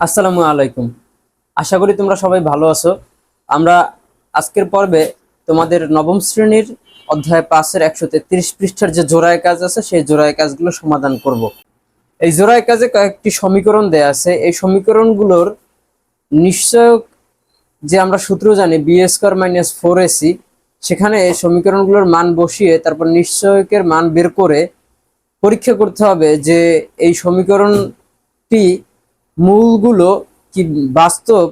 আসসালামু আলাইকুম। আশা করি তোমরা সবাই ভালো আছো। আমরা আজকের পর্বে তোমাদের নবম শ্রেণির অধ্যায় পাঁচের একশো তেত্রিশ পৃষ্ঠার যে জোড়ায় কাজ আছে, সেই জোড়ায় কাজগুলো সমাধান করব। এই জোড়ায় কাজে কয়েকটি সমীকরণ দেয়া আছে। এই সমীকরণগুলোর নিশ্চয়ক যে আমরা সূত্র জানি B square minus four AC সেখানে এই সমীকরণগুলোর মান বসিয়ে তারপর নিশ্চয়কের মান বের করে পরীক্ষা করতে হবে যে এই সমীকরণটি মূলগুলো কি বাস্তব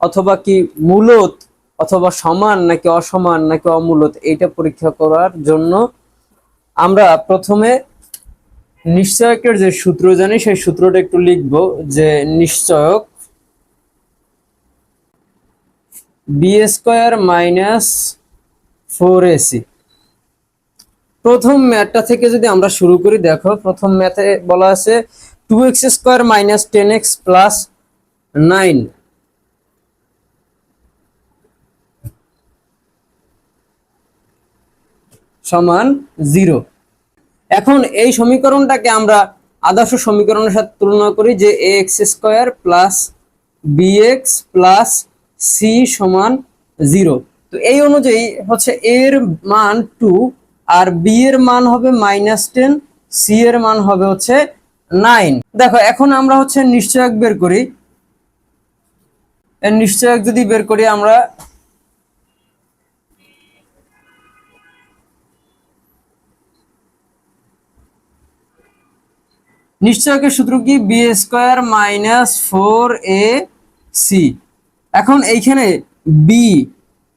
অথবা কি মূলত অথবা সমান নাকি অসমান নাকি অমূলত এইটা পরীক্ষা করার জন্য আমরা প্রথমে নিশ্চয়কের যে সূত্র জানি, সেই সূত্রটা একটু লিখব যে নিশ্চয়ক B square minus four AC প্রথম ম্যাথটা থেকে যদি আমরা শুরু করি, দেখো, প্রথম ম্যাথে বলা আছে two X square minus ten X plus nine সমান জিরো এখন এই সমীকরণটাকে আমরা আদর্শ সমীকরণের সাথে তুলনা করি যে A X square plus B X plus C সমান জিরো তো এই অনুযায়ী হচ্ছে এর মান টু আর বি এর মান হবে মাইনাস টেন সি এর মান হবে হচ্ছে নাইন। দেখো, এখন আমরা হচ্ছে নিশ্চয়ক বের করি। এর নিশ্চয়ক যদি বের করি, আমরা নিশ্চয়কের সূত্র কি? B square minus four A C এখন এইখানে বি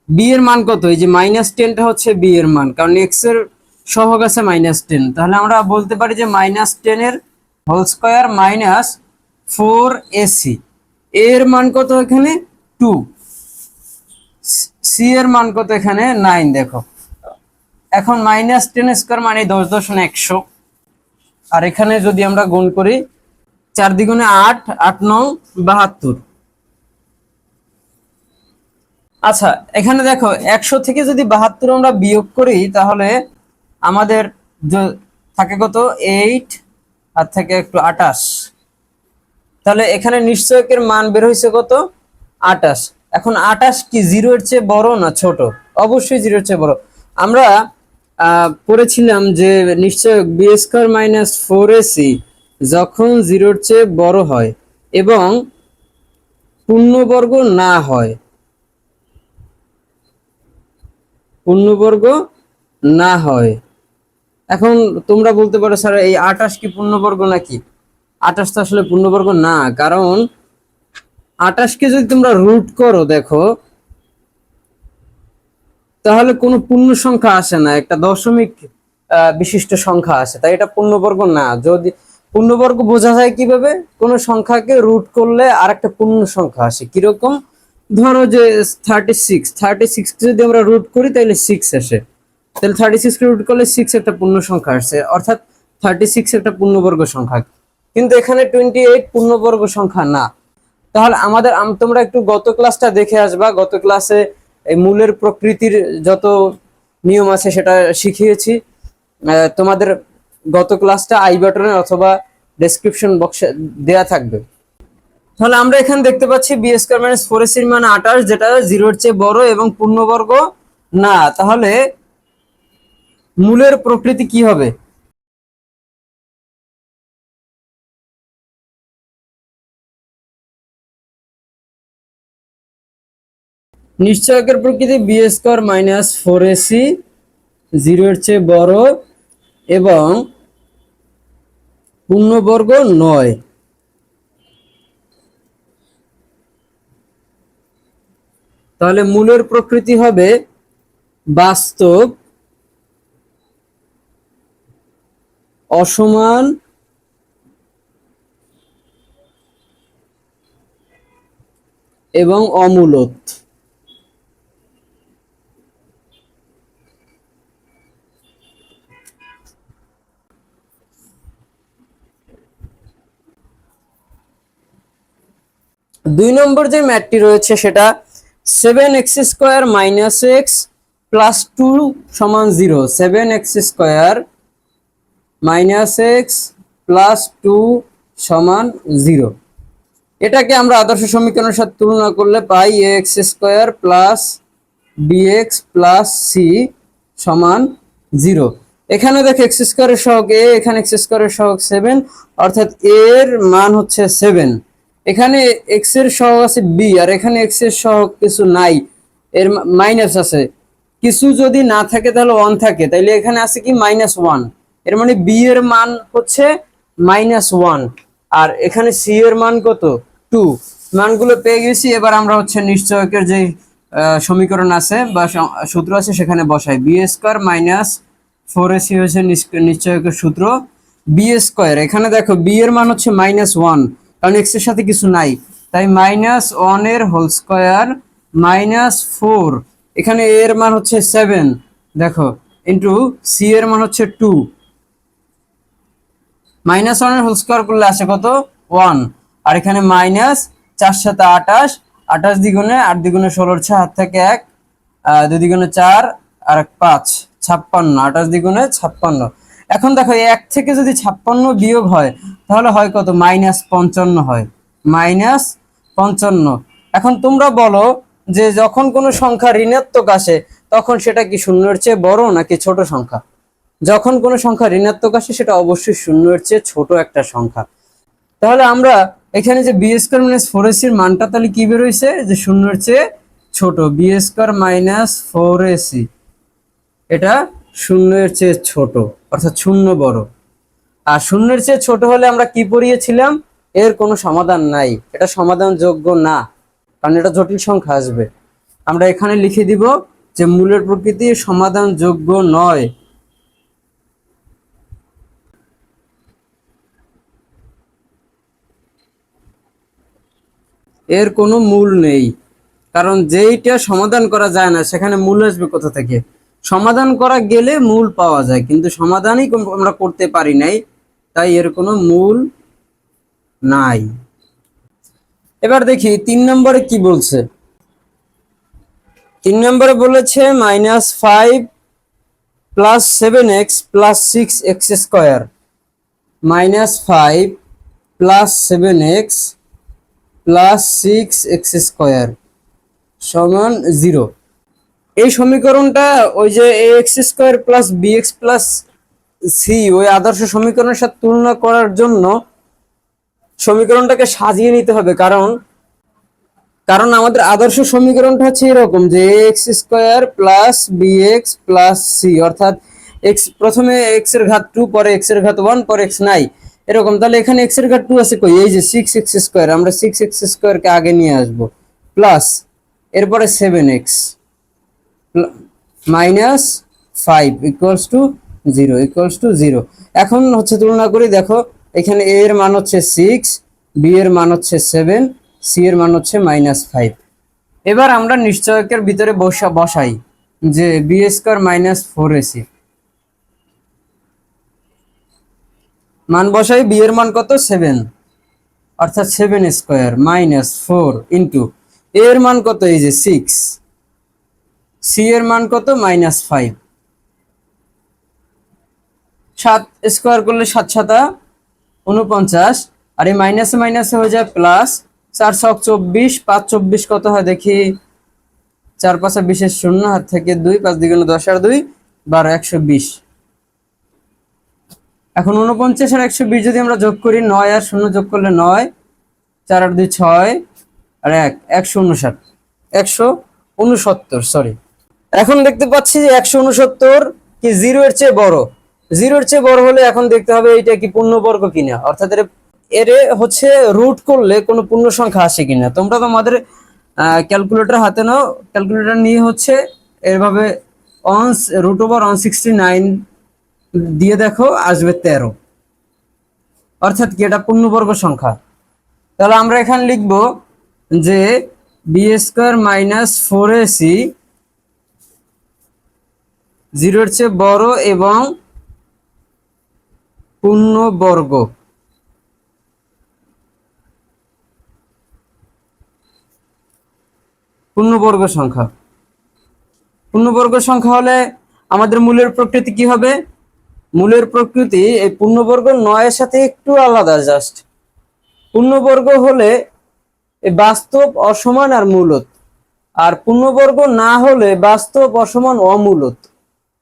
বি এর মান কত? এই যে মাইনাস টেনটা হচ্ছে বি এর মান, কারণ এক্সের সহগ আছে মাইনাস টেন তাহলে আমরা বলতে পারি যে মাইনাস টেনের whole square minus four AC এর মান কত এখানে? টু সি এর মান কত এখানে? নাইন দেখো। এখন মাইনাস টেন স্কোয়ার মানে দশ দশন একশো। আর এখানে যদি আমরা গুণ করি, চার দ্বিগুণে আট আট নং বাহাত্তর। আচ্ছা এখানে দেখো, একশো থেকে যদি বাহাত্তর আমরা বিয়োগ করি, তাহলে আমাদের থাকে কত? এইট আর থেকে একটু আটাশ। তাহলে এখানে নিশ্চয়কের মান বের হয়েছে কত? আটাশ। এখন আটাশ কি জিরোর চেয়ে বড় না ছোট? অবশ্যই জিরোর চেয়ে বড়। আমরা পড়েছিলাম যে নিশ্চয়ক B square minus four AC যখন জিরোর চেয়ে বড় হয় এবং পূর্ণবর্গ না হয়, পূর্ণবর্গ না হয় এখন তোমরা বলতে পারো, স্যার, এই আটাশ কি পূর্ণবর্গ নাকি? আটাশ তো আসলে পূর্ণবর্গ না, কারণ আটাশকে যদি তোমরা রুট করো, দেখো, তাহলে কোনো পূর্ণ সংখ্যা আসে না, একটা দশমিক বিশিষ্ট সংখ্যা আসে, তাই এটা পূর্ণবর্গ না। যদি পূর্ণবর্গ বোঝা যায় কীভাবে? কোন সংখ্যাকে রুট করলে আর একটা পূর্ণ সংখ্যা আসে। কীরকম? ধরো যে থার্টি সিক্স থার্টি সিক্স যদি আমরা রুট করি, তাহলে সিক্স আসে। তাহলে থার্টি সিক্স রুট করলে সিক্স একটা পূর্ণ সংখ্যা আসছে। অর্থাৎ থার্টি সিক্স একটা পূর্ণবর্গ সংখ্যা। কিন্তু এখানে টোয়েন্টি এইট পূর্ণবর্গ সংখ্যা না। তাহলে আমাদের তোমরা একটু গত ক্লাসটা দেখে আসবা। গত ক্লাসে এই মূলের প্রকৃতির যত নিয়ম আছে সেটা শিখিয়েছি। তোমাদের গত ক্লাসটা আই বাটনে অথবা ডেসক্রিপশন বক্সে দেয়া থাকবে। তাহলে আমরা এখানে দেখতে পাচ্ছি বি স্কোয়ার মাইনাস ফোর এসির মান আঠাশ, যেটা জিরোর চেয়ে বড় এবং পূর্ণবর্গ না। তাহলে মূলের প্রকৃতি কি হবে? নিশ্চয়কের প্রকৃতি B square minus four AC জিরোর চেয়ে বড় এবং পূর্ণবর্গ নয়। তাহলে মূলের প্রকৃতি হবে বাস্তব অসমান এবং অমূলত। দুই নম্বর যে ম্যাথটি রয়েছে সেটা seven X square minus X plus two সমান zero seven X square minus X plus two সমান জিরো। এটাকে আমরা আদর্শ সমীকরণের সাথে তুলনা করলে পাই X square plus B X plus C সমান জিরো। এখানে দেখো এক্স স্কোয়ারের সহগ এ, এখানে এক্স স্কোয়ারের সহগ সেভেন, অর্থাৎ এর মান হচ্ছে সেভেন। এখানে এক্সের সহগ আছে বি, আর এখানে এক্সের সহগ কিছু নাই, এর মাইনাস আছে। কিছু যদি না থাকে তাহলে ওয়ান থাকে, তাইলে এখানে আছে কি মাইনাস ওয়ান। এর মানে বি এর মান হচ্ছে মাইনাস ওয়ান আর এখানে সি এর মান কত? টু মানগুলো পেয়ে গেছি, এবার আমরা হচ্ছে নিশ্চয়কের যে সমীকরণ আছে বা সূত্র আছে সেখানে বসাই। B square minus four AC নিশ্চ- নিশ্চয়কের সূত্র। বি স্কোয়ার এখানে দেখো বি এর মান হচ্ছে মাইনাস ওয়ান কারণ এক্সের সাথে কিছু নাই। তাই মাইনাস ওয়ানের হোল স্কোয়ার মাইনাস ফোর এখানে এর মান হচ্ছে সেভেন দেখো। ইন্টু সি এর মান হচ্ছে টু মাইনাস ওয়ানের হোল স্কোয়ার করলে আসে কত? ওয়ান। আর এখানে মাইনাস চার সাথে আঠাশ আঠাশ দ্বিগুণে আট দ্বিগুণে ষোলোর ছয় হাত থেকে এক দুই দ্বিগুণে চার, আর এক পাঁচ, ছাপ্পান্ন, আঠাশ দ্বিগুণে ছাপ্পান্ন। এখন দেখো এক থেকে যদি ছাপ্পান্ন বিয়োগ হয়, তাহলে হয় কত? মাইনাস পঞ্চান্ন হয়। মাইনাস পঞ্চান্ন। এখন তোমরা বলো যে যখন কোনো সংখ্যা ঋণাত্মক আসে, তখন সেটা কি শূন্যের চেয়ে বড় নাকি ছোট সংখ্যা? যখন কোনো সংখ্যা ঋণাত্মক আসে, সেটা অবশ্যই শূন্যের চেয়ে ছোট একটা সংখ্যা। তাহলে আমরা এখানে যে বি স্কোয়ার মাইনাস ফোর এসির মানটা তাহলে কি বেরোইছে যে শূন্যের চেয়ে ছোট। B square minus four AC এটা শূন্যের চেয়ে ছোট, অর্থাৎ শূন্য বড়। আর শূন্যের চেয়ে ছোট হলে আমরা কি পড়িয়েছিলাম? এর কোনো সমাধান নাই। এটা সমাধান যোগ্য না, কারণ এটা জটিল সংখ্যা আসবে। আমরা এখানে লিখে দিব যে মূলের প্রকৃতি সমাধান যোগ্য নয়। এর কোনো মূল নেই। কারণ যেইটা সমাধান করা যায় না, সেখানে মূল আসবে কোথা থেকে? সমাধান করা গেলে মূল পাওয়া যায়, কিন্তু সমাধানই আমরা করতে পারি নাই, তাই এর কোনো মূল নাই। এবার দেখি, তিন নম্বরে কি বলছে? তিন নম্বরে বলেছে, minus five plus seven X plus six X square. Minus five plus seven X plus six X square সমান জিরো এই সমীকরণটা ওই যে A X square plus B X plus C ওই আদর্শ সমীকরণের সাথে তুলনা করার জন্য সমীকরণটাকে সাজিয়ে নিতে হবে, কারণ কারণ আমাদের আদর্শ সমীকরণটা হচ্ছে এরকম যে X square plus B X plus C অর্থাৎ এক্স প্রথমে এক্সের ঘাত টু পরে এক্সের ঘাত ওয়ান পরে এক্স নাই। এরকম, তাহলে এখানে এক্সের ঘাত টু আছে কই? এই যে সিক্স এক্স স্কোয়ার আমরা সিক্স এক্স স্কোয়ারকে আগে নিয়ে আসব। প্লাস এরপরে seven X minus five equals to zero equals to zero এখন হচ্ছে তুলনা করি, দেখো, এখানে এ এর মান হচ্ছে সিক্স বি এর মান হচ্ছে সেভেন সি এর মান হচ্ছে মাইনাস ফাইভ এবার আমরা নিশ্চয়কের ভিতরে বসা, বসাই যে B square minus four AC মান বসাই বি এর মান কত? সেভেন অর্থাৎ seven square minus four into এর মান কত? এই যে সিক্স সি এর মান কত? মাইনাস ফাইভ সাত স্কোয়ার করলে সাত সাতা উনপঞ্চাশ। আর এই মাইনাসে মাইনাসে হয়ে যায় প্লাস চার ছক চব্বিশ। পাঁচ চব্বিশ কত হয় দেখি? চার পাঁচা বিশের শূন্য, হাত থেকে দুই, পাঁচ দ্বিগুণ দশ আর দুই, বারো, একশো বিশ। এখন উনপঞ্চাশ আর একশো বিশ যদি আমরা যোগ করি নয় আর শূন্য যোগ করলে নয়, চার আর দুই ছয়, আর এক, একশো উনষাট। একশো উনসত্তর সরি এখন দেখতে পাচ্ছি যে একশো উনসত্তর কি জিরো এর চেয়ে বড়। জিরোর চেয়ে বড় হলে এখন দেখতে হবে এইটা কি পূর্ণবর্গ কিনা। অর্থাৎ এর এর হচ্ছে রুট করলে কোনো পূর্ণ সংখ্যা আসে কিনা। তোমরা তোমাদের ক্যালকুলেটর হাতে নাও। ক্যালকুলেটর নিয়ে হচ্ছে এভাবে on root over one sixty nine দিয়ে দেখো আসবে তেরো। অর্থাৎ কি এটা পূর্ণবর্গ সংখ্যা? তাহলে আমরা এখানে লিখব যে B square minus four AC জিরোর চেয়ে বড় এবং পূর্ণবর্গ। পূর্ণবর্গ সংখ্যা। পূর্ণবর্গ সংখ্যা হলে আমাদের মূলের প্রকৃতি কি হবে? মূলের প্রকৃতি এই পূর্ণবর্গ নয়ের সাথে একটু আলাদা জাস্ট পূর্ণবর্গ হলে বাস্তব অসমান আর মূলত। আর পূর্ণবর্গ না হলে বাস্তব অসমান অমূলত।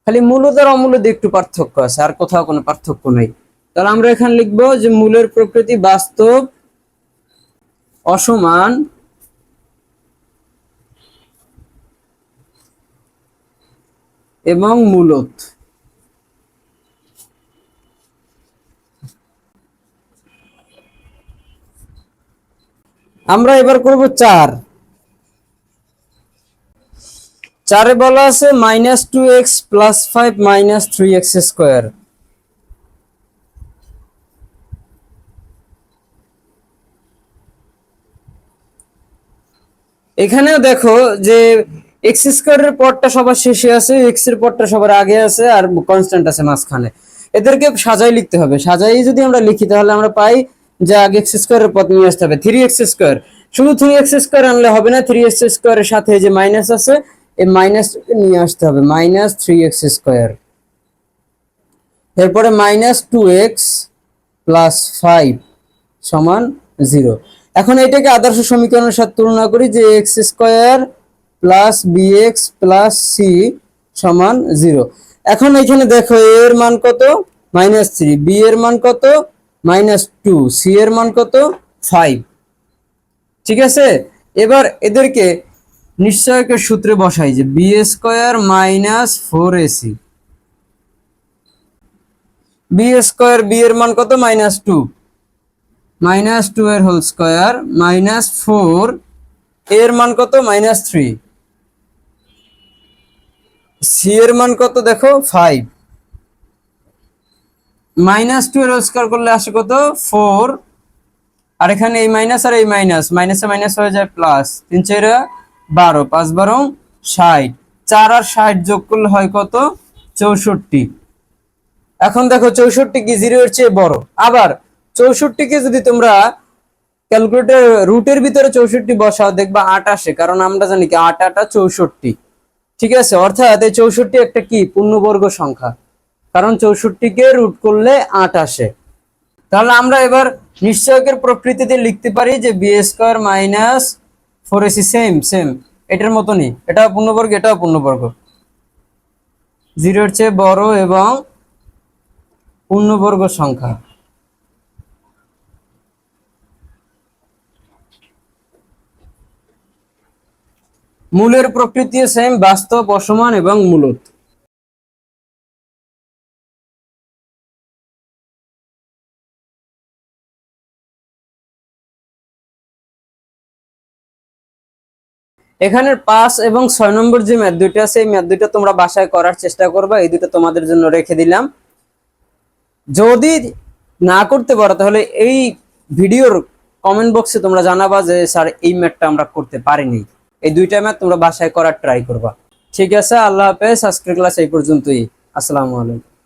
খালি মূলত আর অমূলত একটু পার্থক্য আছে, আর কোথাও কোনো পার্থক্য নেই। তাহলে আমরা এখানে লিখব যে মূলের প্রকৃতি বাস্তব, অসমান, এবং মূলত। আমরা এবার করব চার। চারে বলা আছে minus two X plus five minus three X square এখানেও দেখো যে এক্স স্কোয়ারের পরটা সবার শেষে আছে এক্সের পরটা সবার আগে আছে আর কনস্ট্যান্ট আছে মাঝখানে। এদেরকে সাজাই লিখতে হবে। সাজাই যদি আমরা লিখি তাহলে আমরা পাই যে আগে এক্স স্কোয়ারের পথ নিয়ে আসতে হবে। থ্রি এক্স স্কোয়ার শুধু থ্রি এক্স স্কোয়ার আনলে হবে না থ্রি এক্স স্কোয়ারের সাথে যে মাইনাস আছে, এই মাইনাস নিয়ে আসতে হবে। মাইনাস থ্রি এক্স স্কোয়ার এরপরে minus two X plus five সমান জিরো এখন এটাকে আদর্শ সমীকরণের সাথে তুলনা করি যে X square plus B X plus C সমান জিরো এখন এখানে দেখো এর মান কত? মাইনাস থ্রি বি এর মান কত? মাইনাস টু সি এর মান কত? ফাইভ ঠিক আছে? এবার এদেরকে নিশ্চয়কের সূত্রে বসাই যে B square minus four AC B square B এর মান কত? মাইনাস টু মাইনাস টু এর হোল স্কোয়ার মাইনাস ফোর এর মান কত? মাইনাস থ্রি সি এর মান কত? দেখো ফাইভ মাইনাস টু এর স্কোয়ার করলে আসে কত? ফোর। আর এখানে এই মাইনাস আর এই মাইনাস। মাইনাসে মাইনাস হয়ে যায় প্লাস। তিন চারা বারো, পাঁচ বারো ষাট। চার আর ষাট যোগ করলে হয় কত? চৌষট্টি। এখন দেখো চৌষট্টি কি জিরো এর চেয়ে বড়? আবার চৌষট্টিকে যদি তোমরা ক্যালকুলেটর রুটের ভিতরে চৌষট্টি বসাও, দেখবা আট আসে। কারণ আমরা জানি কি আট আটা চৌষট্টি। ঠিক আছে? অর্থাৎ এই চৌষট্টি একটা কি? পূর্ণবর্গ সংখ্যা। কারণ চৌষট্টিকে রুট করলে আট আসে। তাহলে আমরা এবার নিশ্চয়কের প্রকৃতিতে লিখতে পারি যে B square minus four AC same same এটার মতনই। এটাও পূর্ণবর্গ এটাও পূর্ণবর্গ। জিরোর চেয়ে বড় এবং পূর্ণবর্গ সংখ্যা। মূলের প্রকৃতি সেম বাস্তব, অসমান এবং মূলত। এখানের পাঁচ এবং ছয় নম্বর যে ম্যাথ দুইটা আছে, এই ম্যাথ দুইটা তোমরা বাসায় করার চেষ্টা করবা, এই দুটো তোমাদের জন্য রেখে দিলাম। যদি না করতে পারো, তাহলে এই ভিডিওর কমেন্ট বক্সে তোমরা জানাবা যে, স্যার, এই ম্যাথটা আমরা করতে পারিনি। এই দুইটা ম্যাথ তোমরা বাসায় করার ট্রাই করবা। ঠিক আছে, আল্লাহ হাফেজ, আজকের ক্লাস এই পর্যন্তই। আসসালামু আলাইকুম।